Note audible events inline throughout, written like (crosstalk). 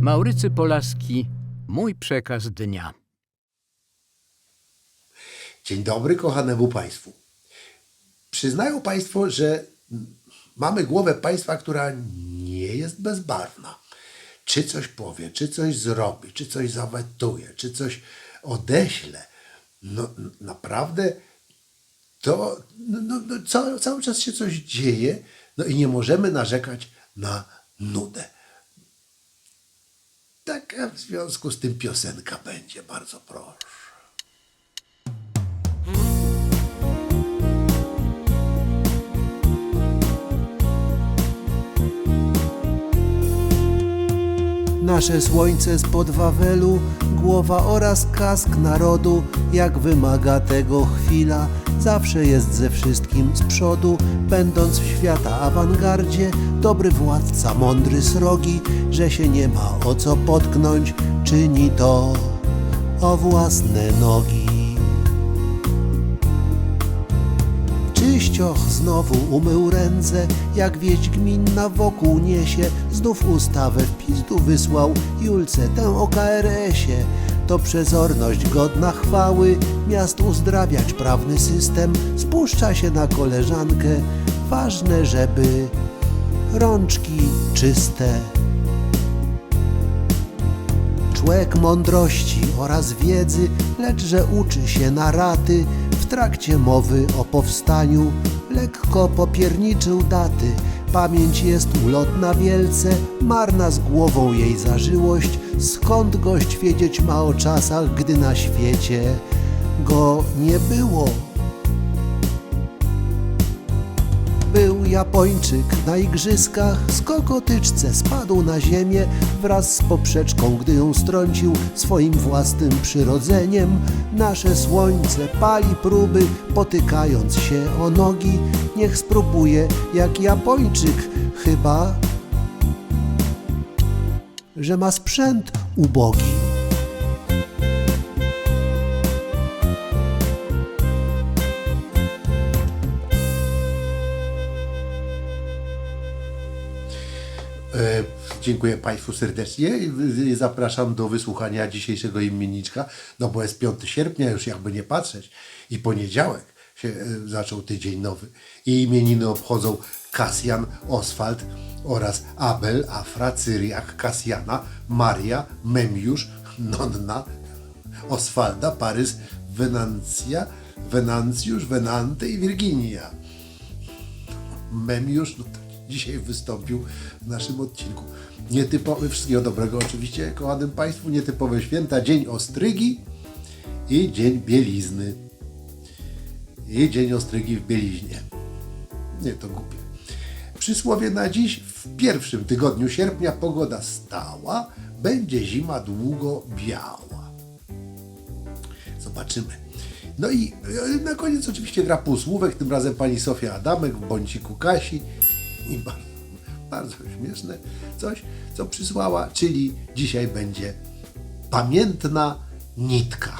Maurycy Polaski, mój przekaz dnia. Dzień dobry kochanemu Państwu. Przyznają Państwo, że mamy głowę państwa, która nie jest bezbarwna. Czy coś powie, czy coś zrobi, czy coś zawetuje, czy coś odeśle. No naprawdę to no, no, no, ca- cały czas się coś dzieje, no i nie możemy narzekać na nudę. W związku z tym piosenka będzie, bardzo proszę. Nasze słońce spod Wawelu, głowa oraz kask narodu, jak wymaga tego chwila, zawsze jest ze wszystkim z przodu, będąc w świata awangardzie, dobry władca, mądry srogi, że się nie ma o co potknąć, czyni to o własne nogi. Czyścioch znowu umył ręce, jak wieść gminna wokół niesie, znów ustawę w pizdu wysłał Julce tę o KRS-ie. To przezorność godna chwały, miast uzdrawiać prawny system, spuszcza się na koleżankę, ważne, żeby rączki czyste. Człek mądrości oraz wiedzy, lecz że uczy się na raty, w trakcie mowy o powstaniu lekko popierniczył daty. Pamięć jest ulotna wielce, marna z głową jej zażyłość, skąd gość wiedzieć ma o czasach, gdy na świecie go nie było. Japończyk na igrzyskach, z kokotyczce spadł na ziemię wraz z poprzeczką, gdy ją strącił swoim własnym przyrodzeniem. Nasze słońce pali próby, potykając się o nogi. Niech spróbuje jak Japończyk, chyba że ma sprzęt ubogi. Dziękuję Państwu serdecznie i zapraszam do wysłuchania dzisiejszego imienniczka, no bo jest 5 sierpnia, już jakby nie patrzeć i poniedziałek się e, zaczął tydzień nowy i imieniny obchodzą Kasjan, Oswald oraz Abel, Afra, Cyriak, Kasjana, Maria, Memiusz, Nonna, Oswalda, Parys, Wenancja, Wenancjusz, Wenanty i Virginia. Memiusz no, to dzisiaj wystąpił w naszym odcinku. Nietypowy, wszystkiego dobrego oczywiście, kochanym Państwu, nietypowe święta, Dzień Ostrygi i Dzień Bielizny. I Dzień Ostrygi w Bieliźnie. Nie, to głupie. Przysłowie na dziś, w pierwszym tygodniu sierpnia pogoda stała, będzie zima długo biała. Zobaczymy. No i e, na koniec oczywiście gra półsłówek, tym razem pani Sofia Adamek w bąciku Kasi. (laughs) I bardzo, bardzo śmieszne coś, co przysłała, czyli dzisiaj będzie pamiętna nitka.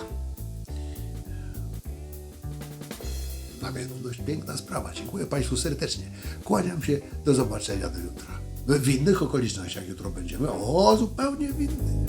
Pamiętność, piękna sprawa. Dziękuję Państwu serdecznie. Kłaniam się, do zobaczenia do jutra. W innych okolicznościach jutro będziemy. O, zupełnie w innych.